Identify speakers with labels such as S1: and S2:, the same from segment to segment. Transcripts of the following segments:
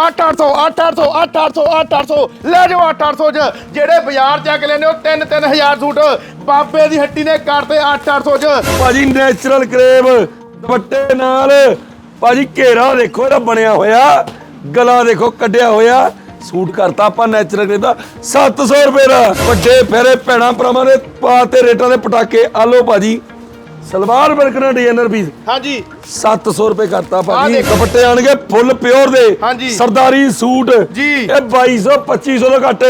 S1: 8800 8800 8800 8800 ਲੈ ਜਾਓ 8800 ਚ। ਜਿਹੜੇ ਬਾਜ਼ਾਰ ਚੱਕ ਲੈਨੇ ਉਹ 3 3000 ਸੂਟ। ਬਾਬੇ ਦੀ ਹੱਟੀ ਨੇ ਕਰਤੇ 8800 ਚ।
S2: ਭਾਜੀ ਨੈਚੁਰਲ ਕਰੇਵ ਦੁਪੱਟੇ ਨਾਲ। ਭਾਜੀ, ਘੇਰਾ ਦੇਖੋ, ਇਹਦਾ ਬਣਿਆ ਹੋਇਆ। ਗਲਾ ਦੇਖੋ, ਕੱਢਿਆ ਹੋਇਆ। ਸੂਟ ਕਰਤਾ ਆਪਾਂ ਨੈਚੁਰਲ ਕਰੇਵ ਦਾ। 700 ਰੁਪਏ ਦਾ। ਵੱਡੇ, ਫੇਰੇ ਭੈਣਾ, ਭਰਾਵਾਂ ਦੇ ਪਾ ਤੇ ਰੇਟਾਂ ਦੇ ਪਟਾਕੇ। ਆਲੋ ਭਾਜੀ ਸਲਵਾਰ ਵਰਕਣਾ ਡਿਜ਼ਾਈਨਰ ਪੀਸ
S1: ਹਾਂਜੀ।
S2: 700 ਰੁਪਏ ਕਰਤਾ ਭਾਜੀ। ਦੁਪੱਟੇ ਆਣਗੇ ਫੁੱਲ ਪਿਓਰ ਦੇ।
S1: ਹਾਂਜੀ।
S2: ਸਰਦਾਰੀ ਸੂਟ।
S1: ਜੀ।
S2: ਇਹ 2200 2500 ਤੋਂ ਘੱਟ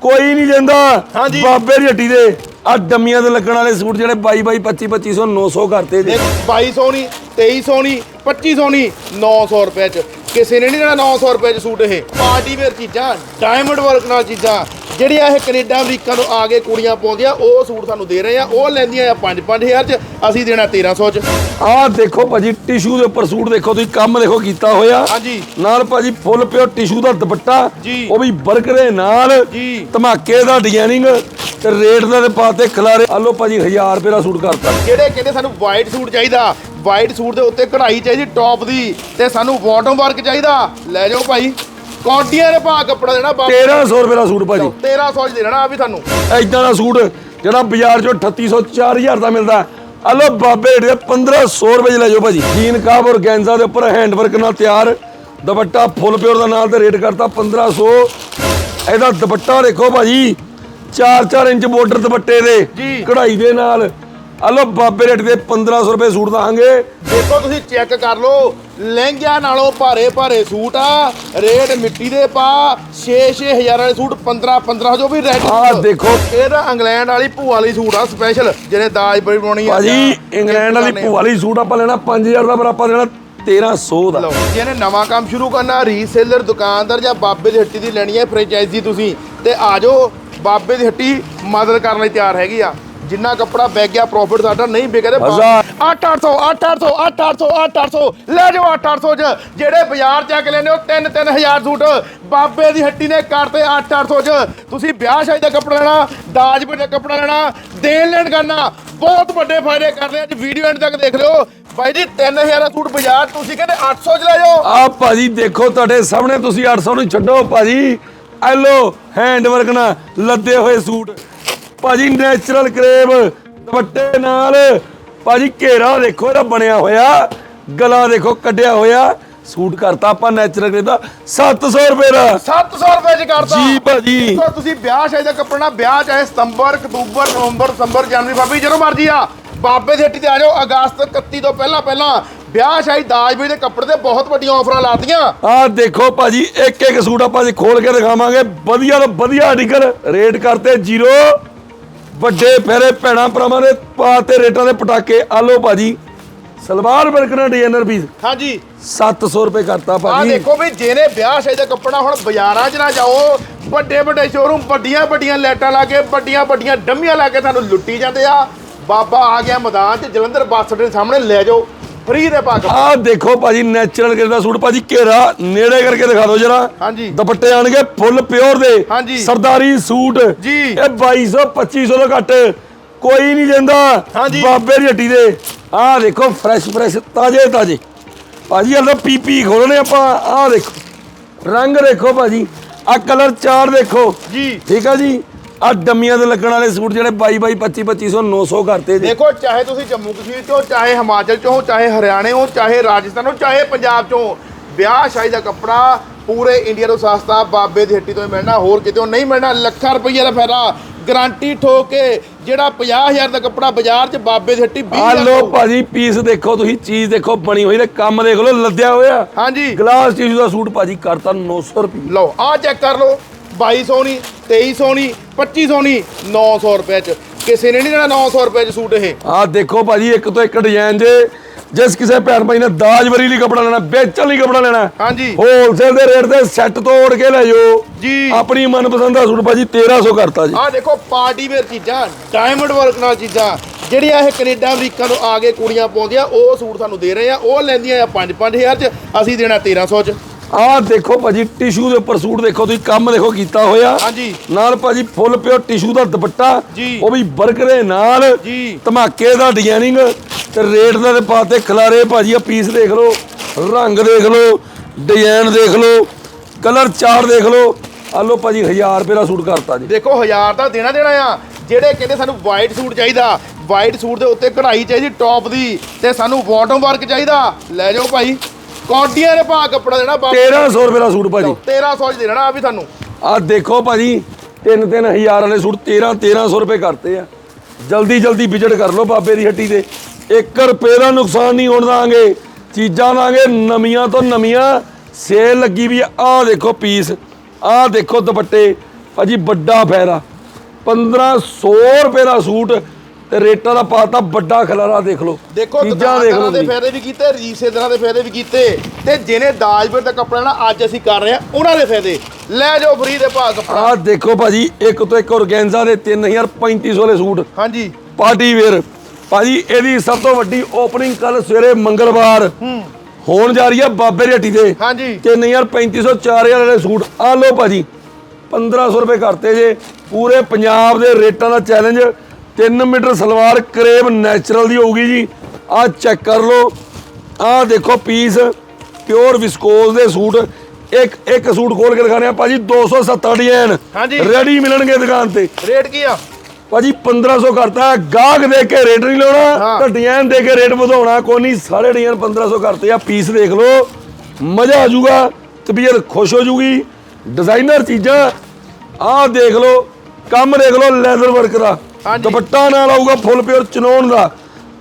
S2: ਕੋਈ ਨਹੀਂ ਜਾਂਦਾ
S1: ਹਾਂਜੀ।
S2: ਬਾਬੇ ਦੀ ਹੱਟੀ ਦੇ। ਆ ਡੰਮੀਆਂ ਦੇ ਲੱਗਣ ਵਾਲੇ ਸੂਟ ਜਿਹੜੇ 22 22 25 2500 900 ਕਰਤੇ ਜੀ।
S1: ਦੇਖ 2200 ਨਹੀਂ 2300 ਨਹੀਂ 2500 ਨਹੀਂ 900 ਰੁਪਏ ਚ। ਕਿਸੇ ਨੇ ਨਹੀਂ ਦੇਣਾ 900 ਰੁਪਏ ਚ ਸੂਟ ਇਹ। ਪਾਰਟੀ ਵੇਅਰ ਚੀਜ਼ਾਂ ਡਾਇਮੰਡ ਵਰਕ ਨਾਲ ਚੀਜ਼ਾਂ। ਜਿਹੜੀਆਂ ਇਹ ਕੈਨੇਡਾ ਅਮਰੀਕਾ ਤੋਂ ਆ ਕੇ ਕੁੜੀਆਂ ਪਾਉਂਦੀਆਂ ਉਹ ਸੂਟ ਸਾਨੂੰ ਦੇ ਰਹੇ ਆ। ਉਹ ਲੈਂਦੀਆਂ ਆ 5-5000 ਚ ਅਸੀਂ ਦੇਣਾ 1300 ਚ।
S2: ਆਹ ਦੇਖੋ ਭਾਜੀ ਟਿਸ਼ੂ ਦੇ ਉੱਪਰ ਸੂਟ ਦੇਖੋ ਤੁਸੀਂ ਕੰਮ ਦੇਖੋ ਕੀਤਾ ਹੋਇਆ।
S1: ਹਾਂਜੀ।
S2: ਨਾਲ ਭਾਜੀ ਫੁੱਲ ਪਿਓ ਟਿਸ਼ੂ ਦਾ ਦੁਪੱਟਾ। ਉਹ ਵੀ ਵਰਕ ਦੇ ਨਾਲ।
S1: ਜੀ।
S2: ਧਮਾਕੇ ਦਾ ਡਿਜ਼ਾਈਨਿੰਗ ਤੇ ਰੇਟ ਦਾ ਤੇ ਪਾਤੇ ਖਿਲਾਰੇ। ਆਲੋ ਭਾਜੀ 1000 ਰੁਪਏ ਦਾ ਸੂਟ ਕਰਤਾ।
S1: ਜਿਹੜੇ ਕਹਿੰਦੇ ਸਾਨੂੰ ਵਾਈਟ ਸੂਟ ਚਾਹੀਦਾ? ਵਾਈਟ ਸੂਟ ਦੇ ਉੱਤੇ ਕਢਾਈ ਚਾਹੀਦੀ ਟੌਪ ਦੀ। ਤੇ ਸਾਨੂੰ ਬਾਟਮ ਵਰਕ ਚਾਹੀਦਾ। ਲੈ ਜਾਓ ਭਾਈ। ਕੌਡੀਆਂ ਦੇ ਭਾਅ ਕੱਪੜਾ ਦੇਣਾ ਬਾਬਾ।
S2: 1300 ਰੁਪਏ ਦਾ ਸੂਟ ਭਾਜੀ
S1: 1300 ਚ ਦੇਣਾ ਆ ਵੀ ਤੁਹਾਨੂੰ।
S2: ਐਦਾਂ ਦਾ ਸੂਟ ਜਿਹੜਾ ਬਾਜ਼ਾਰ 'ਚੋਂ 3800 4000 ਦਾ ਮਿਲਦਾ। ਹਲੋ ਬਾਬੇ ਦੇ 1500 ਰੁਪਏ ਲੈ ਜਾਓ ਭਾਜੀ ਜੀਨ ਕਾਬ ਔਰ ਗੈਂਜ਼ਾ ਦੇ ਉੱਪਰ ਹੈਂਡ ਵਰਕ ਨਾਲ ਤਿਆਰ। ਦੁਪੱਟਾ ਫੁੱਲ ਪਿਓਰ ਦਾ ਨਾਲ ਤੇ ਰੇਟ ਕਰਤਾ 1500 ਇਹਦਾ ਦੁਪੱਟਾ ਦੇਖੋ ਭਾਜੀ 4-4 ਇੰਚ ਬਾਰਡਰ ਦੁਪੱਟੇ ਦੇ। ਕਢਾਈ ਦੇ ਨਾਲ। ਹਲੋ ਬਾਬੇ ਰੇਟ ਦੇ 1500 ਰੁਪਏ ਸੂਟ ਦਾਂਗੇ
S1: ਦੇਖੋ ਤੁਸੀਂ ਚੈੱਕ ਕਰ ਲਓ। ਲਹਿੰਗਿਆਂ ਨਾਲੋਂ ਭਾਰੇ ਭਾਰੇ ਸੂਟ ਆ ਰੇਟ ਮਿੱਟੀ ਦੇ ਪਾ 6-6 ਹਜ਼ਾਰ ਵਾਲੇ ਸੂਟ 15-15 ਜੋ ਵੀ ਰੈਡ
S2: ਆਹ ਦੇਖੋ।
S1: ਇਹਦਾ ਇੰਗਲੈਂਡ ਵਾਲੀ ਭੂਆ ਵਾਲੀ ਸੂਟ ਆ ਸਪੈਸ਼ਲ ਜਿਹਨੇ ਦਾਜ ਬੜੀ ਬਣਾਉਣੀ ਆ।
S2: ਭਾਜੀ ਇੰਗਲੈਂਡ ਵਾਲੀ ਭੂਆ ਵਾਲੀ ਸੂਟ ਆਪਾਂ ਲੈਣਾ 5000 ਦਾ ਪਰ ਆਪਾਂ ਦੇਣਾ 1300 ਦਾ।
S1: ਜਿਹਨੇ ਨਵਾਂ ਕੰਮ ਸ਼ੁਰੂ ਕਰਨਾ ਰੀਸੇਲਰ ਦੁਕਾਨਦਾਰ ਜਾਂ ਬਾਬੇ ਦੀ ਹੱਟੀ ਦੀ ਲੈਣੀ ਹੈ ਫਰੈਂਚਾਈਜ਼ੀ ਤੁਸੀਂ ਤੇ ਆ ਜਾਓ ਬਾਬੇ ਦੀ ਹੱਟੀ ਮਦਦ ਕਰਨ ਲਈ ਤਿਆਰ ਹੈਗੀ ਆ। ਜਿੰਨਾ ਕੱਪੜਾ ਵਿਕ ਗਿਆ ਪ੍ਰੋਫਿਟ ਸਾਡਾ ਨਹੀਂ
S2: ਹਜ਼ਾਰ।
S1: 8800 8800 8800 8800 ਲੈ ਜਾਓ 8800 ਚ। ਜਿਹੜੇ ਬਾਜ਼ਾਰ ਚੱਕ ਲੈਨੇ ਉਹ 3 3000 ਸੂਟ। ਬਾਬੇ ਦੀ ਹੱਟੀ ਨੇ ਕਰਤੇ 8800 ਚ। ਤੁਸੀਂ ਵਿਆਹ ਸ਼ਾਦੀ ਦਾ ਕੱਪੜਾ ਲੈਣਾ ਦਾਜ ਦਾ ਕੱਪੜਾ ਲੈਣਾ ਦੇਣ ਲੈਣ ਕਰਨਾ। ਬਹੁਤ ਵੱਡੇ ਫਾਇਦੇ ਕਰਦੇ ਆ ਜੀ ਵੀਡੀਓ ਐਂਡ ਤੱਕ ਦੇਖ ਲਿਓ। ਬਾਈ ਜੀ 3000 ਦਾ ਸੂਟ ਬਾਜ਼ਾਰ ਤੁਸੀਂ ਕਹਿੰਦੇ 800 ਚ ਲੈ ਜਾਓ।
S2: ਆ ਭਾਜੀ ਦੇਖੋ ਤੁਹਾਡੇ ਸਾਹਮਣੇ ਤੁਸੀਂ 800 ਨੂੰ ਛੱਡੋ ਭਾਜੀ। ਐਲੋ ਹੈਂਡ ਵਰਕ ਨਾਲ ਲੱਦੇ ਹੋਏ ਸੂਟ। ਭਾਜੀ ਨੈਚੁਰਲ ਕਰੇਵ ਦੁਪੱਟੇ ਨਾਲ। ਭਾਜੀ ਘੇਰਾ ਦੇਖੋ ਇਹਦਾ ਬਣਿਆ ਹੋਇਆ ਗਲਾ ਦੇਖੋ ਕੱਢਿਆ ਹੋਇਆ। ਸੂਟ ਕਰਤਾ ਆਪਾਂ ਨੈਚੁਰਲ ਕਰੇਵ ਦਾ। 700 ਰੁਪਏ ਦਾ।
S1: 700 ਰੁਪਏ ਚ ਕਰਤਾ।
S2: ਜੀ ਭਾਜੀ।
S1: ਤੁਸੀਂ ਵਿਆਹ ਸ਼ਾਦੀ ਦਾ ਕੱਪੜਾ ਵਿਆਹ ਚਾਹੇ ਸਤੰਬਰ ਅਕਤੂਬਰ ਨਵੰਬਰ ਦਸੰਬਰ ਜਨਵਰੀ ਫਰਵਰੀ ਜਦੋਂ ਮਰਜ਼ੀ ਆ ਬਾਬੇ ਦੀ ਹੱਟੀ ਤੇ ਆ ਜਾਓ ਅਗਸਤ 31 ਤੋਂ ਪਹਿਲਾਂ ਪਹਿਲਾਂ ਵਿਆਹ ਸ਼ਾਦੀ ਦਾਜ ਵੀ ਦੇ ਕੱਪੜੇ ਤੇ ਬਹੁਤ ਵੱਡੀਆਂ ਆਫਰਾਂ ਲਾਤੀਆਂ।
S2: ਆਹ ਦੇਖੋ ਭਾਜੀ ਇੱਕ ਇੱਕ ਸੂਟ ਆਪਾਂ ਜੀ ਖੋਲ ਕੇ ਦਿਖਾਵਾਂਗੇ ਵਧੀਆ ਤੋਂ ਵਧੀਆ ਆਰਟੀਕਲ ਰੇਟ ਕਰਤੇ ਜ਼ੀਰੋ ਵੱਡੇ ਫੇਰੇ ਭੈਣਾ ਭਰਾਵਾਂ ਦੇ ਪਾ ਤੇ ਰੇਟਾਂ ਦੇ ਪਟਾਕੇ। ਆਲੋ ਭਾਜੀ ਸਲਵਾਰ ਵਰਕਣਾ ਡਿਜ਼ਾਈਨਰ ਪੀਸ।
S1: ਹਾਂਜੀ।
S2: 700 ਰੁਪਏ ਕਰਤਾ
S1: ਆ
S2: ਭਾਜੀ
S1: ਦੇਖੋ ਵੀ ਜਿਹਨੇ ਵਿਆਹ ਸ਼ਾਦੀ ਦਾ ਕੱਪੜਾ ਹੁਣ ਬਾਜ਼ਾਰਾਂ 'ਚ ਨਾ ਜਾਓ ਵੱਡੇ ਵੱਡੇ ਸ਼ੋਰੂਮ ਵੱਡੀਆਂ ਵੱਡੀਆਂ ਲਾਈਟਾਂ ਲਾ ਕੇ ਵੱਡੀਆਂ ਵੱਡੀਆਂ ਡੰਮੀਆਂ ਲਾ ਕੇ ਤੁਹਾਨੂੰ ਲੁੱਟੀ ਜਾਂਦੇ ਆ। ਬਾਬਾ ਆ ਗਿਆ ਮੈਦਾਨ 'ਚ ਜਲੰਧਰ ਬੱਸ ਦੇ ਸਾਹਮਣੇ ਲੈ ਜਾਓ। ਫ੍ਰੀ ਦੇ ਪਾ ਕੇ
S2: ਆਹ ਦੇਖੋ ਭਾਜੀ ਨੈਚੁਰਲ ਦਾ ਸੂਟ ਭਾਜੀ ਘੇਰਾ ਨੇੜੇ ਕਰਕੇ ਦਿਖਾ ਦਿਓ ਜਰਾ।
S1: ਹਾਂਜੀ।
S2: ਦੁਪੱਟੇ ਆਣਗੇ ਫੁੱਲ ਪਿਓਰ ਦੇ।
S1: ਹਾਂਜੀ।
S2: ਸਰਦਾਰੀ ਸੂਟ।
S1: ਜੀ।
S2: ਇਹ 2200 2500 ਤੋਂ ਘੱਟ ਕੋਈ ਨਹੀਂ
S1: ਹਾਂਜੀ।
S2: ਬਾਬੇ ਦੀ ਹੱਟੀ ਦੇ। ਆਹ ਦੇਖੋ ਫਰੈਸ਼ ਫਰੈਸ਼ ਤਾਜੇ ਤਾਜੇ। ਭਾਜੀ ਇਹ ਤਾਂ ਪੀਪੀ ਖੋਲਣੇ ਆਪਾਂ। ਆਹ ਦੇਖੋ। ਰੰਗ ਦੇਖੋ ਭਾਜੀ। ਆਹ ਕਲਰ ਚਾਰ ਦੇਖੋ।
S1: ਜੀ।
S2: ਠੀਕ ਆ ਜੀ? ਆਹ ਡੰਮੀਆਂ ਦੇ ਲੱਗਣ ਵਾਲੇ ਸੂਟ ਜਿਹੜੇ 22 22 25 2500 900 ਕਰਤੇ ਜੀ।
S1: ਦੇਖੋ ਚਾਹੇ ਤੁਸੀਂ ਜੰਮੂ ਕਸ਼ਮੀਰ ਚੋਂ ਚਾਹੇ ਹਿਮਾਚਲ ਚੋਂ ਚਾਹੇ ਹਰਿਆਣੇ ਹੋ ਚਾਹੇ ਰਾਜਸਥਾਨ ਹੋ ਚਾਹੇ ਪੰਜਾਬ ਚੋਂ ਵਿਆਹ ਸ਼ਾਦੀ ਦਾ ਕੱਪੜਾ ਪੂਰੇ ਇੰਡੀਆ ਤੋਂ ਸਸਤਾ ਬਾਬੇ ਦੀ ਹੱਟੀ ਤੋਂ ਹੀ ਮਿਲਣਾ ਹੋਰ ਕਿਤੇ ਨਹੀਂ ਮਿਲਣਾ ਲੱਖਾਂ ਰੁਪਈਆ ਦਾ ਫਾਇਦਾ। ਗਾਰੰਟੀ ਠੋਕ ਕੇ ਜਿਹੜਾ 50000 ਦਾ ਕੱਪੜਾ ਬਾਜ਼ਾਰ 'ਚ ਬਾਬੇ ਦੀ ਹੱਟੀ 20
S2: ਆ ਲੋ ਭਾਜੀ ਪੀਸ ਦੇਖੋ ਤੁਸੀਂ ਚੀਜ਼ ਦੇਖੋ ਬਣੀ ਹੋਈ ਤੇ ਕੰਮ ਦੇਖ ਲਓ ਲੱਦਿਆ ਹੋਇਆ।
S1: ਹਾਂਜੀ।
S2: ਗਲਾਸ ਟਿਸ਼ੂ ਦਾ ਸੂਟ ਭਾਜੀ ਕਰਤਾ 900 ਰੁਪਏ
S1: ਲਓ ਆਹ ਚੈੱਕ ਕਰ ਲਓ। 2200 ਨਹੀਂ 2300 ਨਹੀਂ 2500 ਨਹੀਂ 900 ਰੁਪਏ 'ਚ। ਕਿਸੇ ਨੇ ਨਹੀਂ ਦੇਣਾ 900 ਰੁਪਏ 'ਚ ਸੂਟ ਇਹ।
S2: ਆ ਦੇਖੋ ਭਾਜੀ ਇੱਕ ਤੋਂ ਇੱਕ ਡਿਜ਼ਾਈਨ ਜੇ ਜਿਸ ਕਿਸੇ ਭੈਣ ਭਾਈ ਨੇ ਦਾਜ ਵਰੀ ਲਈ ਕਪੜਾ ਲੈਣਾ ਵੇਚਣ ਲਈ ਕਪੜਾ ਲੈਣਾ
S1: ਹਾਂਜੀ।
S2: ਹੋਲਸੇਲ ਦੇ ਰੇਟ ਤੇ ਸੈੱਟ ਤੋੜ ਕੇ ਲੈ ਜਾਓ।
S1: ਜੀ।
S2: ਆਪਣੀ ਮਨਪਸੰਦ ਦਾ ਸੂਟ ਭਾਜੀ 1300 ਕਰਤਾ ਜੀ।
S1: ਆਹ ਦੇਖੋ ਪਾਰਟੀ ਵੇਅਰ ਚੀਜ਼ਾਂ ਡਾਇਮੰਡ ਵਰਕ ਨਾਲ ਚੀਜ਼ਾਂ। ਜਿਹੜੀਆਂ ਇਹ ਕੈਨੇਡਾ ਅਮਰੀਕਾ ਤੋਂ ਆ ਕੇ ਕੁੜੀਆਂ ਪਾਉਂਦੀਆਂ ਉਹ ਸੂਟ ਸਾਨੂੰ ਦੇ ਰਹੇ ਆ। ਉਹ ਲੈਂਦੀਆਂ ਆ 5-5000 ਚ ਅਸੀਂ ਦੇਣਾ 1300 ਚ।
S2: ਆਹ ਦੇਖੋ ਭਾਜੀ ਟਿਸ਼ੂ ਦੇ ਉੱਪਰ ਸੂਟ ਦੇਖੋ ਤੁਸੀਂ ਕੰਮ ਦੇਖੋ ਕੀਤਾ ਹੋਇਆ।
S1: ਹਾਂਜੀ।
S2: ਨਾਲ ਭਾਜੀ ਫੁੱਲ ਪਿਓ ਟਿਸ਼ੂ ਦਾ ਦੁਪੱਟਾ
S1: ਜੀ।
S2: ਉਹ ਵੀ ਦੇ ਨਾਲ।
S1: ਜੀ।
S2: ਧਮਾਕੇ ਦਾ ਡਿਜ਼ਾਈਨਿੰਗ ਤੇ ਰੇਟ ਦਾ ਤੇ ਪਾਤੇ ਖਿਲਾਰੇ ਭਾਜੀ ਆ ਪੀਸ ਦੇਖ ਲਓ ਰੰਗ ਦੇਖ ਲਓ ਡਿਜ਼ਾਈਨ ਦੇਖ ਲਓ ਕਲਰ ਚਾਰ ਦੇਖ ਲਓ। ਆ ਲਓ ਭਾਜੀ 1000 ਰੁਪਏ ਦਾ ਸੂਟ ਕਰਤਾ ਜੀ।
S1: ਦੇਖੋ 1000 ਦਾ ਦੇਣਾ ਦੇਣਾ ਆ। ਜਿਹੜੇ ਕਹਿੰਦੇ ਸਾਨੂੰ ਵਾਈਟ ਸੂਟ ਚਾਹੀਦਾ ਵਾਈਟ ਸੂਟ ਦੇ ਉੱਤੇ ਕਢਾਈ ਚਾਹੀਦੀ ਟੌਪ ਦੀ ਤੇ ਸਾਨੂੰ ਬਾਟਮ ਵਰਕ ਚਾਹੀਦਾ। ਲੈ ਜਾਓ ਭਾਈ। ਕੌਡੀਆਂ ਦੇ ਭਾਅ ਕੱਪੜਾ ਦੇਣਾ ਬਾਬਾ
S2: 1300 ਰੁਪਏ ਦਾ ਸੂਟ ਭਾਜੀ।
S1: 1300 ਚ ਦੇਣਾ ਆ ਵੀ ਤੁਹਾਨੂੰ।
S2: ਆ ਦੇਖੋ ਭਾਜੀ 3-3000 ਵਾਲੇ ਸੂਟ 13-1300 ਰੁਪਏ ਕਰਤੇ ਆ। ਜਲਦੀ ਜਲਦੀ ਵਿਜ਼ਿਟ ਕਰ ਲਓ ਬਾਬੇ ਦੀ ਹੱਟੀ ਤੇ। 1 ਰੁਪਏ ਦਾ ਨੁਕਸਾਨ ਨਹੀਂ ਹੋਣ ਦਾਂਗੇ। ਚੀਜ਼ਾਂ ਦਾਂਗੇ ਨਵੀਆਂ ਤੋਂ ਨਵੀਆਂ। ਸੇਲ ਲੱਗੀ ਵੀ ਆ। ਦੇਖੋ ਪੀਸ ਆ ਦੇਖੋ ਦੁਪੱਟੇ। ਭਾਜੀ ਵੱਡਾ ਫੈਰਾ 1500 ਰੁਪਏ ਦਾ ਸੂਟ ਤੇ ਰੇਟਾਂ ਦਾ ਪਾਤਾ ਵੱਡਾ ਖਲਾਰਾ ਦੇਖ ਲਓ।
S1: ਦੇਖੋ ਦੁਕਾਨਦਾਰਾਂ ਦੇ। ਫਾਇਦੇ ਵੀ ਕੀਤੇ ਰੀਸੇਲਰਾਂ ਦੇ ਫਾਇਦੇ ਵੀ ਕੀਤੇ। ਤੇ ਜਿਹਨੇ ਦਾਜਪੁਰ ਦਾ ਕੱਪੜਾ ਨਾ ਅੱਜ ਅਸੀਂ ਕਰ ਰਹੇ ਆ ਉਹਨਾਂ ਦੇ ਫਾਇਦੇ। ਲੈ ਜਾਓ ਫਰੀ ਦੇ ਭਾਅ ਕੱਪੜਾ।
S2: ਆਹ ਦੇਖੋ ਭਾਜੀ ਇੱਕ ਤੋਂ ਇੱਕ ਔਰਗੈਂਜ਼ਾ ਦੇ 3350 ਵਾਲੇ ਸੂਟ।
S1: ਹਾਂਜੀ।
S2: Party wear. ਭਾਜੀ ਇਹਦੀ ਸਭ ਤੋਂ ਵੱਡੀ ਓਪਨਿੰਗ ਕੱਲ ਸਵੇਰੇ ਮੰਗਲਵਾਰ। ਹੋਣ ਜਾ ਰਹੀ ਹੈ ਬਾਬੇ ਦੀ ਹੱਟੀ ਤੇ।
S1: ਹਾਂਜੀ।
S2: 3350 4000 ਵਾਲੇ ਸੂਟ। ਆ ਲਓ ਭਾਜੀ 1500 ਰੁਪਏ ਕਰਤੇ ਜੇ। ਪੂਰੇ ਪੰਜਾਬ ਦੇ ਰੇਟਾਂ ਦਾ challenge 3 metre salwar crepe natural ਦੀ ਹੋਊਗੀ ਜੀ। ਆ ਚੈੱਕ ਕਰ ਲਓ। ਆ ਦੇਖੋ ਪੀਸ ਪਿਓਰ ਵਿਸਕੋਸ ਦੇ ਸੂਟ। ਇੱਕ ਇੱਕ ਸੂਟ ਖੋਲ ਕੇ ਦਿਖਾਣੇ ਆ ਭਾਜੀ 270 ਡਿਜ਼ਾਈਨ। ਰੈਡੀ ਮਿਲਣਗੇ ਦੁਕਾਨ ਤੇ।
S1: ਰੇਟ ਕੀ ਆ?
S2: ਭਾਜੀ 1500 ਕਰਤਾ। ਗਾਹਕ ਦੇ ਕੇ ਰੇਟ ਨਹੀਂ ਲਾਉਣਾ। ਤਾਂ ਡਿਜ਼ਾਈਨ ਦੇ ਕੇ ਰੇਟ ਵਧਾਉਣਾ। ਕੋਈ ਨਹੀਂ ਸਾਰੇ ਡਿਜ਼ਾਈਨ 1500 ਕਰਤੇ ਆ। ਪੀਸ ਦੇਖ ਲਓ। ਮਜ਼ਾ ਆ ਜਾਊਗਾ। ਤਬੀਅਤ ਖੁਸ਼ ਹੋ ਜੂਗੀ ਡਿਜ਼ਾਈਨਰ ਚੀਜ਼ਾਂ। ਆਹ ਦੇਖ ਲਓ। ਕੰਮ ਦੇਖ ਲਓ ਲੈਦਰ ਵਰਕ ਦਾ। ਦੁਪੱਟਾ ਨਾਲ ਆਊਗਾ ਫੁੱਲ ਪਿਓਰ ਚਨੋਨ ਦਾ।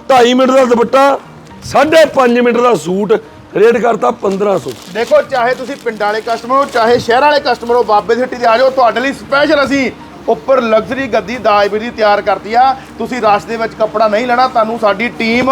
S2: 2.5 ਮੀਟਰ ਦਾ ਦੁਪੱਟਾ 5.5 ਮੀਟਰ ਦਾ ਸੂਟ ਰੇਟ ਕਰਤਾ 1500
S1: ਦੇਖੋ ਚਾਹੇ ਤੁਸੀਂ ਪਿੰਡਾਂ ਵਾਲੇ ਕਸਟਮਰ ਹੋ ਚਾਹੇ ਸ਼ਹਿਰਾਂ ਵਾਲੇ ਕਸਟਮਰ ਹੋ ਬਾਬੇ ਦੀ ਹੱਟੀ ਤੇ ਆ ਜਾਓ ਤੁਹਾਡੇ ਲਈ ਸਪੈਸ਼ਲ ਅਸੀਂ ਉੱਪਰ ਲਗਜ਼ਰੀ ਗੱਦੀ ਦਾਜਬੀ ਦੀ ਤਿਆਰ ਕਰਤੀ ਆ। ਤੁਸੀਂ ਰਸ਼ ਦੇ ਵਿੱਚ ਕੱਪੜਾ ਨਹੀਂ ਲੈਣਾ ਤੁਹਾਨੂੰ ਸਾਡੀ ਟੀਮ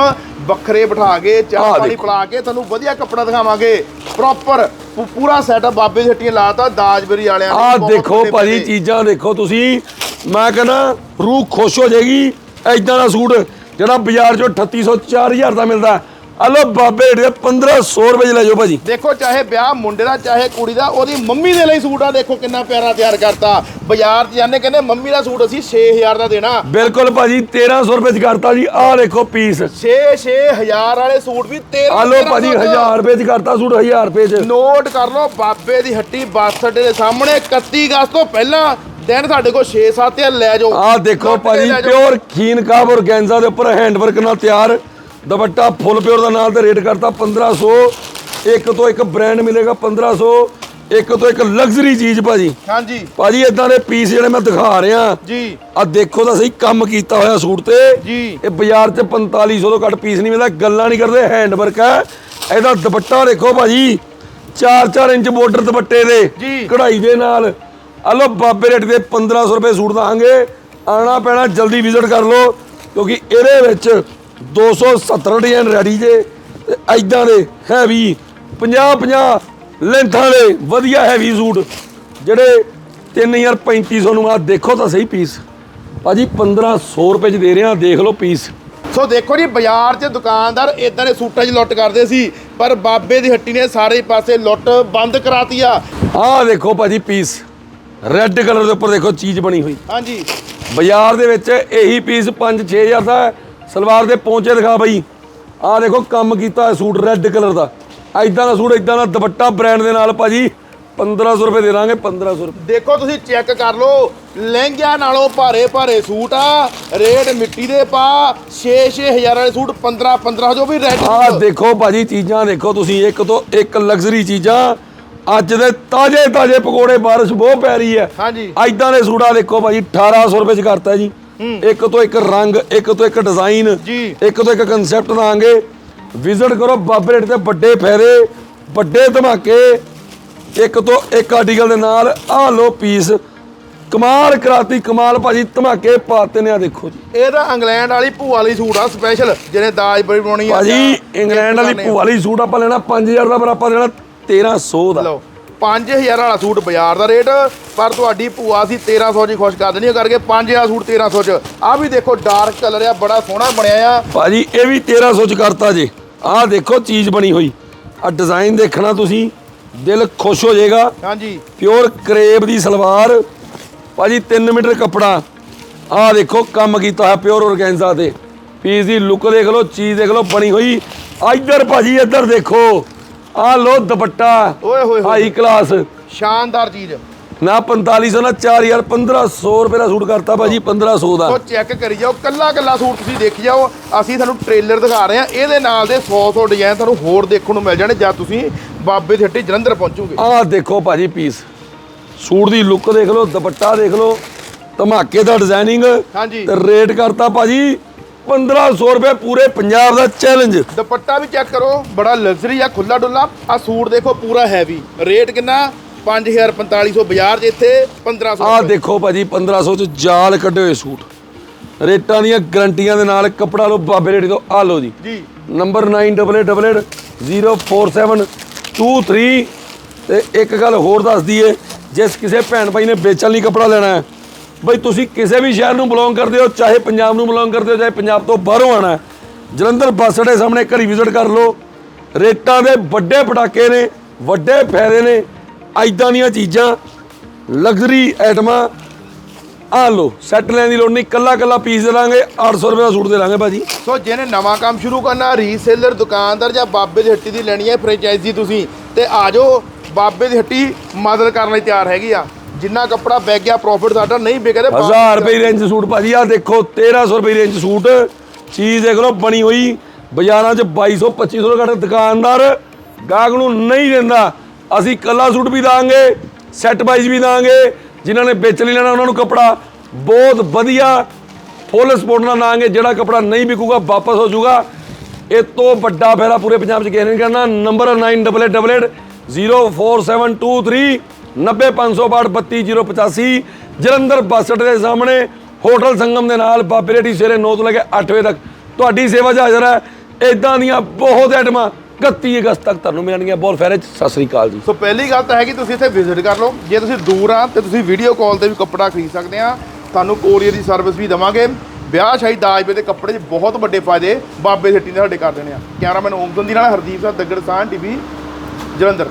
S1: ਵੱਖਰੇ ਬਿਠਾ ਕੇ ਚਾਹ ਪਾਣੀ। ਪਿਲਾ ਕੇ ਤੁਹਾਨੂੰ ਵਧੀਆ ਕੱਪੜਾ ਦਿਖਾਵਾਂਗੇ। ਪ੍ਰੋਪਰ ਪੂਰਾ ਸੈਟਅਪ ਬਾਬੇ ਦੀ ਹੱਟੀਆਂ ਲਾਤਾ ਦਾਜਬਰੀ ਵਾਲਿਆਂ ਨੇ ਬਹੁਤ
S2: ਦੇਖੋ ਭਾਜੀ। ਚੀਜ਼ਾਂ ਦੇਖੋ ਤੁਸੀਂ। ਮੈਂ ਕਹਿੰਦਾ ਰੂਹ ਖੁਸ਼ ਹੋ ਜਾਏਗੀ ਐਦਾਂ ਦਾ ਸੂਟ ਜਿਹੜਾ ਬਾਜ਼ਾਰ 'ਚੋਂ 3800 4000 ਦਾ ਮਿਲਦਾ। ਆ ਲੋ ਬਾਬੇ ਢੇ 1500 ਰੁਪਏ ਲੈ ਜਾਓ ਭਾਜੀ।
S1: ਦੇਖੋ ਚਾਹੇ ਵਿਆਹ ਮੁੰਡੇ ਦਾ ਚਾਹੇ ਕੁੜੀ ਦਾ ਉਹਦੀ ਮੰਮੀ ਦੇ ਲਈ ਸੂਟ ਆ। ਦੇਖੋ ਕਿੰਨਾ ਪਿਆਰਾ ਤਿਆਰ ਕਰਤਾ। ਬਾਜ਼ਾਰ 'ਚ ਜਾਂਦੇ ਕਹਿੰਦੇ ਮੰਮੀ ਦਾ ਸੂਟ ਅਸੀਂ 6000 ਦਾ ਦੇਣਾ।
S2: ਬਿਲਕੁਲ ਭਾਜੀ 1300 ਰੁਪਏ 'ਚ ਕਰਤਾ ਜੀ। ਆਹ ਦੇਖੋ ਪੀਸ।
S1: 6 6000 ਵਾਲੇ ਸੂਟ ਵੀ 13
S2: ਆ ਲੋ ਭਾਜੀ 1000 ਰੁਪਏ 'ਚ ਕਰਤਾ ਸੂਟ 1000 ਰੁਪਏ 'ਚ।
S1: ਨੋਟ ਕਰ ਲਓ ਬਾਬੇ ਦੀ ਹੱਟੀ ਬੱਸ ਅੱਡੇ ਦੇ ਸਾਹਮਣੇ 31 ਅਗਸਤ ਤੋਂ ਪਹਿਲਾਂ ਦਿਨ ਸਾਡੇ ਕੋਲ 6-7 ਆ ਲੈ ਜਾਓ।
S2: ਆਹ ਦੇਖੋ ਭਾਜੀ। ਪਿਓਰ ਖੀਨ ਕਾਬ ਔਰਗੈਂਜ਼ਾ ਦੇ ਉੱਪਰ ਹੈਂਡ ਵਰਕ ਨਾਲ ਤਿਆਰ। ਦੁਪੱਟਾ ਫੁੱਲ ਪਿਓਰ ਦਾ ਨਾਲ ਤੇ ਰੇਟ ਕਰਤਾ 1500 ਇੱਕ ਤੋਂ ਇੱਕ ਬ੍ਰਾਂਡ ਮਿਲੇਗਾ 1500 ਇੱਕ ਤੋਂ ਇੱਕ ਲਗਜ਼ਰੀ ਚੀਜ਼ ਭਾਜੀ।
S1: ਹਾਂਜੀ।
S2: ਭਾਜੀ ਇਦਾਂ ਦੇ ਪੀਸ ਜਿਹੜੇ ਮੈਂ ਦਿਖਾ ਰਿਹਾ।
S1: ਜੀ।
S2: ਆ ਦੇਖੋ ਤਾਂ ਸਹੀ ਕੰਮ ਕੀਤਾ ਹੋਇਆ ਸੂਟ ਤੇ।
S1: ਜੀ।
S2: ਇਹ ਬਾਜ਼ਾਰ 'ਚ 4500 ਤੋਂ ਘੱਟ ਪੀਸ ਨਹੀਂ ਮਿਲਦਾ ਗੱਲਾਂ ਨਹੀਂ ਕਰਦੇ ਹੈਂਡ ਵਰਕ ਹੈ। ਇਹਦਾ ਦੁਪੱਟਾ ਦੇਖੋ ਭਾਜੀ 4-4 ਇੰਚ ਬਾਰਡਰ ਦੁਪੱਟੇ ਦੇ। ਕਢਾਈ ਦੇ ਨਾਲ। ਆ ਲੋ ਬਾਬੇ ਰੇਟ ਦੇ 1500 ਰੁਪਏ ਸੂਟ ਦਾਂਗੇ। ਆਣਾ ਪੈਣਾ ਜਲਦੀ ਵਿਜ਼ਿਟ ਕਰ ਲਓ ਕਿਉਂਕਿ ਇਹਦੇ ਵਿੱਚ 270 ਡਿਜ਼ਾਈਨ ਰੈਡੀ ਜੇ ਤੇ ਐਦਾਂ ਦੇ ਹੈਵੀ 50-50 ਲੈਂਥਾਂ ਦੇ ਵਧੀਆ ਹੈਵੀ ਸੂਟ। ਜਿਹੜੇ 3350 ਨੂੰ ਆ ਦੇਖੋ ਤਾਂ ਸਹੀ ਪੀਸ ਭਾਜੀ 1500 ਰੁਪਏ ਚ ਦੇ ਰਹੇ ਦੇਖ ਲਓ ਪੀਸ
S1: ਸੋ ਦੇਖੋ ਜੀ ਬਾਜ਼ਾਰ 'ਚ ਦੁਕਾਨਦਾਰ ਇਦਾਂ ਦੇ ਸੂਟਾਂ 'ਚ ਲੁੱਟ ਕਰਦੇ ਸੀ ਪਰ ਬਾਬੇ ਦੀ ਹੱਟੀ ਨੇ ਸਾਰੇ ਪਾਸੇ ਲੁੱਟ ਬੰਦ ਕਰਾਤੀ ਆ।
S2: ਆਹ ਦੇਖੋ ਭਾਜੀ ਪੀਸ ਰੈੱਡ ਕਲਰ ਦੇ ਉੱਪਰ ਦੇਖੋ ਚੀਜ਼ ਬਣੀ ਹੋਈ।
S1: ਹਾਂਜੀ।
S2: ਬਾਜ਼ਾਰ ਦੇ ਵਿੱਚ ਇਹੀ ਪੀਸ 5-6000 ਦਾ। ਸਲਵਾਰ ਦੇ ਪੌਂਚੇ ਦਿਖਾ ਬਈ। ਆਹ ਦੇਖੋ ਕੰਮ ਕੀਤਾ ਹੈ ਸੂਟ ਰੈੱਡ ਕਲਰ ਦਾ। ਐਦਾਂ ਦਾ ਸੂਟ ਐਦਾਂ ਦਾ ਦੁਪੱਟਾ ਬ੍ਰਾਂਡ ਦੇ ਨਾਲ ਭਾਜੀ 1500 ਰੁਪਏ ਦੇ ਦਾਂਗੇ 1500 ਰੁਪਏ।
S1: ਦੇਖੋ ਤੁਸੀਂ ਚੈੱਕ ਕਰ ਲਓ ਲਹਿੰਗਿਆਂ ਨਾਲੋਂ ਭਾਰੇ ਭਾਰੇ ਸੂਟ ਆ। ਰੇਟ ਮਿੱਟੀ ਦੇ ਪਾ 6-6000 ਵਾਲੇ ਸੂਟ 15-15 ਜੋ ਵੀ ਰੈਡ
S2: ਆਹ ਦੇਖੋ ਭਾਜੀ ਚੀਜ਼ਾਂ ਦੇਖੋ ਤੁਸੀਂ ਇੱਕ ਤੋਂ ਇੱਕ ਲਗਜ਼ਰੀ ਚੀਜ਼ਾਂ। ਅੱਜ ਦੇ ਤਾਜ਼ੇ ਤਾਜ਼ੇ ਪਕੌੜੇ ਬਾਰਿਸ਼ ਬਹੁਤ ਪੈ ਰਹੀ ਹੈ।
S1: ਹਾਂਜੀ।
S2: ਐਦਾਂ ਦੇ ਸੂਟਾ ਦੇਖੋ ਭਾਜੀ 1800 ਰੁਪਏ ਚ ਕਰਤਾ ਜੀ। ਇੱਕ ਤੋਂ ਇੱਕ ਰੰਗ ਇੱਕ ਤੋਂ ਇੱਕ ਡਿਜ਼ਾਈਨ। ਇੱਕ ਤੋਂ ਇੱਕ ਕਨਸੈਪਟ ਦਾਂਗੇ ਵਿਜ਼ਿਟ ਕਰੋ ਬਾਬੇ ਰੇਟ ਤੇ ਵੱਡੇ ਫੇਰੇ ਵੱਡੇ ਧਮਾਕੇ। ਇੱਕ ਤੋਂ ਇੱਕ ਆਰਟੀਕਲ ਦੇ ਨਾਲ ਆਹ ਲੋ ਪੀਸ ਕਮਾਲ ਕਰਾਤੀ ਕਮਾਲ ਭਾਜੀ ਧਮਾਕੇ ਪਾਤੇ ਨੇ ਆ ਦੇਖੋ ਜੀ।
S1: ਇਹ ਤਾਂ ਇੰਗਲੈਂਡ ਵਾਲੀ ਭੂਆ ਵਾਲੀ ਸੂਟ ਆ ਸਪੈਸ਼ਲ ਜਿਹਨੇ ਦਾਜ ਬੜੀ ਬਣਾਉਣੀ ਆ।
S2: ਭਾਜੀ ਇੰਗਲੈਂਡ ਵਾਲੀ ਭੂਆ ਵਾਲੀ ਸੂਟ ਆਪਾਂ ਲੈਣਾ 5000 ਦਾ ਪਰ ਆਪਾਂ ਦੇਣਾ 1300 ਦਾ।
S1: ਲਓ 5000 ਵਾਲਾ ਸੂਟ ਬਾਜ਼ਾਰ ਦਾ ਰੇਟ ਪਰ ਤੁਹਾਡੀ ਭੂਆ ਸੀ 1300 ਜੀ ਖੁਸ਼ ਕਰ ਦੇਣੀ ਉਹ ਕਰਕੇ 5000 ਸੂਟ 1300 ਚ। ਆ ਵੀ ਦੇਖੋ ਡਾਰਕ ਕਲਰ ਆ ਬੜਾ ਸੋਹਣਾ ਬਣਿਆ ਆ।
S2: ਭਾਜੀ ਇਹ ਵੀ 1300 ਚ ਕਰਤਾ ਜੇ। ਆਹ ਦੇਖੋ ਚੀਜ਼ ਬਣੀ ਹੋਈ। ਆ ਡਿਜ਼ਾਈਨ ਦੇਖਣਾ ਤੁਸੀਂ ਦਿਲ ਖੁਸ਼ ਹੋ ਜਾਏਗਾ।
S1: ਹਾਂਜੀ।
S2: ਪਿਓਰ ਕਰੇਬ ਦੀ ਸਲਵਾਰ। ਭਾਜੀ 3 ਮੀਟਰ ਕੱਪੜਾ। ਆਹ ਦੇਖੋ ਕੰਮ ਕੀਤਾ ਹੋਇਆ ਪਿਓਰ ਔਰਗੈਂਜ਼ਾ ਤੇ। ਪੀਸ ਦੀ ਲੁੱਕ ਦੇਖ ਲਓ ਚੀਜ਼ ਦੇਖ ਲਓ ਬਣੀ ਹੋਈ। ਇੱਧਰ ਭਾਜੀ ਇੱਧਰ ਦੇਖੋ। ਆ ਲੋ ਦੁਪੱਟਾ।
S1: ਓਏ ਹੋਏ ਹੋਏ।
S2: High class.
S1: ਸ਼ਾਨਦਾਰ ਚੀਜ਼।
S2: ਨਾ 4500 ਨਾ 4000 1500 ਰੁਪਏ ਦਾ ਸੂਟ ਕਰਤਾ ਭਾਜੀ 1500 ਦਾ।
S1: ਸੋ ਚੈੱਕ ਕਰੀ ਜਾਓ ਕੱਲਾ ਕੱਲਾ ਸੂਟ ਤੁਸੀਂ ਦੇਖੀ ਜਾਓ। ਅਸੀਂ ਤੁਹਾਨੂੰ ਟ੍ਰੇਲਰ ਦਿਖਾ ਰਹੇ ਹਾਂ। ਇਹਦੇ ਨਾਲ ਦੇ 100 100 ਡਿਜ਼ਾਈਨ ਤੁਹਾਨੂੰ ਹੋਰ ਦੇਖਣ ਨੂੰ ਮਿਲ ਜਾਣੇ ਜਦ ਤੁਸੀਂ ਬਾਬੇ ਦੀ ਹੱਟੀ ਜਲੰਧਰ ਪਹੁੰਚੋਗੇ।
S2: ਆਹ ਦੇਖੋ ਭਾਜੀ ਪੀਸ ਸੂਟ ਦੀ ਲੁੱਕ ਦੇਖ ਲਓ ਦੁਪੱਟਾ ਦੇਖ ਲਓ। ਧਮਾਕੇ ਦਾ ਡਿਜ਼ਾਈਨਿੰਗ
S1: ਹਾਂਜੀ।
S2: ਤੇ ਰੇਟ ਕਰਤਾ ਭਾਜੀ 1500 ਰੁਪਏ ਪੂਰੇ ਪੰਜਾਬ ਦਾ ਚੈਲੰਜ
S1: ਦੁਪੱਟਾ ਵੀ ਚੈੱਕ ਕਰੋ ਬੜਾ ਲਗਜ਼ਰੀ ਆ ਖੁੱਲਾ ਡੁੱਲਾ। ਆ ਸੂਟ ਦੇਖੋ ਪੂਰਾ ਹੈਵੀ ਰੇਟ ਕਿੰਨਾ? 5000 4500 ਬਾਜ਼ਾਰ 'ਚ ਇੱਥੇ 1500
S2: ਆਹ ਦੇਖੋ ਭਾਜੀ 1500 ਚ ਜਾਲ ਕੱਢੇ ਹੋਏ ਸੂਟ। ਰੇਟਾਂ ਦੀਆਂ ਗਰੰਟੀਆਂ ਦੇ ਨਾਲ ਕੱਪੜਾ ਲਓ ਬਾਬੇ ਰੇੜੀ ਤੋਂ ਆ ਲਓ ਜੀ।
S1: ਜੀ।
S2: ਨੰਬਰ 9888047223 ਤੇ ਇੱਕ ਗੱਲ ਹੋਰ ਦੱਸ ਦਈਏ ਜਿਸ ਕਿਸੇ ਭੈਣ ਭਾਈ ਨੇ ਵੇਚਣ ਲਈ ਕੱਪੜਾ ਲੈਣਾ ਹੈ ਬਈ ਤੁਸੀਂ ਕਿਸੇ ਵੀ ਸ਼ਹਿਰ ਨੂੰ ਬਿਲੋਂਗ ਕਰਦੇ ਹੋ, ਚਾਹੇ ਪੰਜਾਬ ਨੂੰ ਬਿਲੋਂਗ ਕਰਦੇ ਹੋ, ਚਾਹੇ ਪੰਜਾਬ ਤੋਂ ਬਾਹਰੋਂ ਆਣਾ ਜਲੰਧਰ ਬੱਸ ਅੱਡੇ ਸਾਹਮਣੇ ਘਰੀ ਵਿਜ਼ਿਟ ਕਰ ਲਓ। ਰੇਟਾਂ ਦੇ ਵੱਡੇ ਪਟਾਕੇ ਨੇ, ਵੱਡੇ ਫਾਇਦੇ ਨੇ ਐਦਾਂ ਦੀਆਂ ਚੀਜ਼ਾਂ ਲਗਜ਼ਰੀ ਆਈਟਮਾਂ ਆ ਲਓ ਸੈੱਟ ਲੈਣ ਦੀ ਲੋੜ ਨਹੀਂ, ਕੱਲਾ ਕੱਲਾ ਪੀਸ ਦੇ ਲਾਂਗੇ 800 ਰੁਪਏ ਦਾ ਸੂਟ ਦੇ ਲਾਂਗੇ ਭਾਜੀ।
S1: ਸੋ ਜਿਹਨੇ ਨਵਾਂ ਕੰਮ ਸ਼ੁਰੂ ਕਰਨਾ ਰੀਸੇਲਰ ਦੁਕਾਨਦਾਰ ਜਾਂ ਬਾਬੇ ਦੀ ਹੱਟੀ ਦੀ ਲੈਣੀ ਹੈ ਫਰੈਂਚਾਈਜ਼ੀ ਤੁਸੀਂ, ਤੇ ਆ ਜਾਓ, ਬਾਬੇ ਦੀ ਹੱਟੀ ਮਦਦ ਕਰਨ ਲਈ ਤਿਆਰ ਹੈਗੀ ਆ। ਜਿੰਨਾ ਕੱਪੜਾ ਵਿਕ ਗਿਆ ਪ੍ਰੋਫਿਟ ਸਾਡਾ ਨਹੀਂ ਬਾਬੇ ਦੀ
S2: 1000 ਰੁਪਏ ਰੇਂਜ ਸੂਟ ਭਾਜੀ ਆ ਦੇਖੋ 1300 ਰੁਪਏ ਰੇਂਜ ਸੂਟ। ਚੀਜ਼ ਦੇਖ ਲਓ ਬਣੀ ਹੋਈ। ਬਾਜ਼ਾਰਾਂ 'ਚ 2200 2500 ਘੱਟ ਦੁਕਾਨਦਾਰ। ਗਾਹਕ ਨੂੰ ਨਹੀਂ ਦਿੰਦਾ। ਅਸੀਂ ਕੱਲਾ ਸੂਟ ਵੀ ਦਾਂਗੇ ਸੈੱਟ ਵਾਈਜ਼ ਵੀ ਦਾਂਗੇ। ਜਿਨ੍ਹਾਂ ਨੇ ਵੇਚ ਲਈ ਲੈਣਾ ਉਹਨਾਂ ਨੂੰ ਕੱਪੜਾ ਬਹੁਤ ਵਧੀਆ ਫੁੱਲ ਸਪੋਰਟ ਨਾਲ ਦਾਂਗੇ। ਜਿਹੜਾ ਕੱਪੜਾ ਨਹੀਂ ਵਿਕੂਗਾ ਵਾਪਸ ਹੋ ਜਾਊਗਾ। ਇਹ ਤੋਂ ਵੱਡਾ ਫੇਰਾ ਪੂਰੇ ਪੰਜਾਬ 'ਚ ਕਿਸੇ ਨੇ ਕਰਨਾ। ਨੰਬਰ 9888047223 90562 ਜਲੰਧਰ ਬੱਸ ਅੱਡੇ ਦੇ ਸਾਹਮਣੇ ਹੋਟਲ ਸੰਗਮ ਦੇ ਨਾਲ ਬਾਬੇ ਰੇਡੀ ਸਵੇਰੇ 9 ਤੋਂ ਲੈ ਕੇ 8 ਵਜੇ ਤੱਕ ਤੁਹਾਡੀ ਸੇਵਾ 'ਚ ਹਾਜ਼ਰ ਹੈ। ਇਦਾਂ ਦੀਆਂ ਬਹੁਤ ਆਈਟਮਾਂ 31 ਅਗਸਤ ਤੱਕ ਤੁਹਾਨੂੰ ਮਿਲਣਗੀਆਂ। ਬਹੁਤ ਫੇਰੇ ਸਤਿ ਸ੍ਰੀ ਅਕਾਲ ਜੀ।
S1: ਸੋ ਪਹਿਲੀ ਗੱਲ ਤਾਂ ਹੈ ਕਿ ਤੁਸੀਂ ਇੱਥੇ ਵਿਜ਼ਿਟ ਕਰ ਲਓ। ਜੇ ਤੁਸੀਂ ਦੂਰ ਆ ਤੇ ਤੁਸੀਂ ਵੀਡੀਓ ਕਾਲ ਤੇ ਵੀ ਕੱਪੜਾ ਖਰੀਦ ਸਕਦੇ ਆ। ਤੁਹਾਨੂੰ ਕੋਰੀਅਰ ਦੀ ਸਰਵਿਸ ਵੀ ਦਵਾਂਗੇ। ਵਿਆਹ ਸ਼ਾਹੀ ਦਾਜ ਦੇ ਕੱਪੜੇ 'ਚ ਬਹੁਤ ਵੱਡੇ ਫਾਇਦੇ ਬਾਬੇ ਦੀ ਹੱਟੀ ਨੇ ਸਾਡੇ ਕਰ ਦੇਣੇ ਆ। ਕੈਮਰਾਮੈਨ ਓਮ ਦੀ ਨਾਲ ਹਰਦੀਪ ਸਿੰਘ, ਦੱਗੜ ਸਾਹ ਟੀਵੀ, ਜਲੰਧਰ।